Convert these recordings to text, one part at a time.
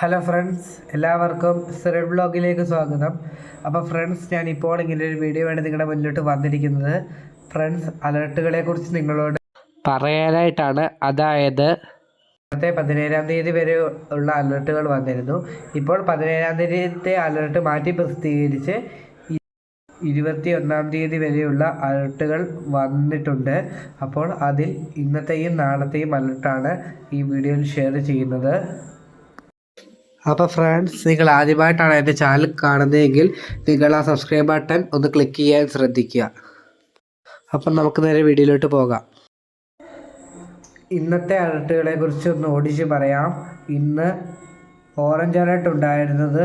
Hello friends എല്ലാവർക്കും സെറഡ് ബ്ലോഗിലേക്ക് സ്വാഗതം. അപ്പോൾ ഫ്രണ്ട്സ് ഞാൻ ഇപ്പോൾ ഇങ്ങനെ ഒരു വീഡിയോ ആണ് നിങ്ങളുടെ മുന്നിലോട്ട് വന്നിരിക്കുന്നത്. ഫ്രണ്ട്സ് അലർട്ടുകളെ കുറിച്ച് നിങ്ങളോട് പറയാനായിട്ടാണ്. അതായത് ഇന്നത്തെ പതിനേഴാം തീയതി വരെ ഉള്ള അലർട്ടുകൾ വന്നിരുന്നു. ഇപ്പോൾ പതിനേഴാം തീയതിത്തെ അലർട്ട് മാറ്റി പ്രസിദ്ധീകരിച്ച് ഇരുപത്തി ഒന്നാം തീയതി വരെയുള്ള അലർട്ടുകൾ വന്നിട്ടുണ്ട്. അപ്പോൾ അതിൽ ഇന്നത്തെയും നാളത്തെയും അലർട്ടാണ് ഈ വീഡിയോയിൽ ഷെയർ ചെയ്യുന്നത്. അപ്പോൾ ഫ്രണ്ട്സ് നിങ്ങൾ ആദ്യമായിട്ടാണ് എന്റെ ചാനൽ കാണുന്നതെങ്കിൽ നിങ്ങൾ ആ സബ്സ്ക്രൈബ് ബട്ടൺ ഒന്ന് ക്ലിക്ക് ചെയ്യാൻ ശ്രദ്ധിക്കുക. അപ്പം നമുക്ക് നേരെ വീഡിയോയിലോട്ട് പോകാം. ഇന്നത്തെ അലർട്ടുകളെ കുറിച്ച് ഒന്ന് ഓടിച്ച് പറയാം. ഇന്ന് ഓറഞ്ച് അലർട്ട് ഉണ്ടായിരുന്നത്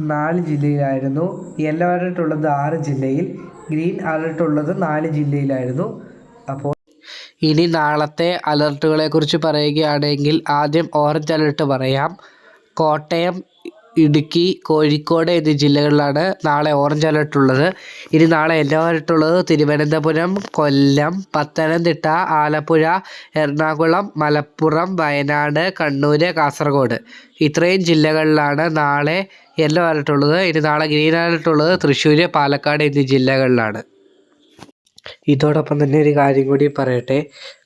നാല് ജില്ലയിലായിരുന്നു. യെല്ലോ അലർട്ട് ഉള്ളത് ആറ് ജില്ലയിൽ ഗ്രീൻ അലർട്ട് ഉള്ളത് നാല് ജില്ലയിലായിരുന്നു. അപ്പോൾ ഇനി നാളത്തെ അലർട്ടുകളെ കുറിച്ച് പറയുകയാണെങ്കിൽ ആദ്യം ഓറഞ്ച് അലർട്ട് പറയാം. കോട്ടയം ഇടുക്കി കോഴിക്കോട് എന്നീ ജില്ലകളിലാണ് നാളെ ഓറഞ്ച് അലർട്ട് ഉള്ളത്. ഇനി നാളെ യെല്ലോ അലർട്ട് ഉള്ളത് തിരുവനന്തപുരം കൊല്ലം പത്തനംതിട്ട ആലപ്പുഴ എറണാകുളം മലപ്പുറം വയനാട് കണ്ണൂർ കാസർഗോഡ്. ഇത്രയും ജില്ലകളിലാണ് നാളെ യെല്ലോ അലർട്ട് ഉള്ളത്. ഇനി നാളെ ഗ്രീൻ അലർട്ട് ഉള്ളത് തൃശ്ശൂർ പാലക്കാട് എന്നീ ജില്ലകളിലാണ്. ഇതോടൊപ്പം തന്നെ ഒരു കാര്യം കൂടി പറയട്ടെ.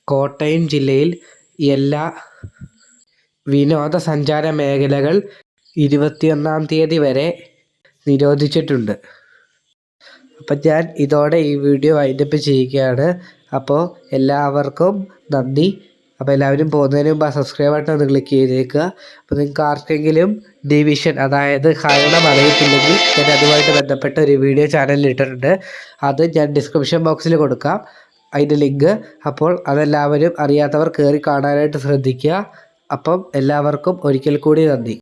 കോട്ടയം ജില്ലയിൽ എല്ലാ വിനോദസഞ്ചാര മേഖലകൾ ഇരുപത്തിയൊന്നാം തീയതി വരെ നിരോധിച്ചിട്ടുണ്ട്. അപ്പം ഞാൻ ഇതോടെ ഈ വീഡിയോ വൈൻഡപ്പ് ചെയ്യുകയാണ്. അപ്പോൾ എല്ലാവർക്കും നന്ദി. അപ്പോൾ എല്ലാവരും പോകുന്നതിന് മുമ്പ് ആ സബ്സ്ക്രൈബ് ബട്ടൺ ഒന്ന് ക്ലിക്ക് ചെയ്തേക്കുക. അപ്പോൾ നിങ്ങൾക്ക് ആർക്കെങ്കിലും ഡിവിഷൻ അതായത് ഹരണം അറിയത്തില്ലെങ്കിൽ ഞാൻ അതുമായിട്ട് ബന്ധപ്പെട്ട ഒരു വീഡിയോ ചാനലിൽ ഇട്ടിട്ടുണ്ട്. അത് ഞാൻ ഡിസ്ക്രിപ്ഷൻ ബോക്സിൽ കൊടുക്കാം. അതിന്റെ ലിങ്ക് അപ്പോൾ അതെല്ലാവരും അറിയാത്തവർ കയറി കാണാനായിട്ട് ശ്രദ്ധിക്കുക. അപ്പം എല്ലാവർക്കും ഒരിക്കൽ കൂടി നന്ദി.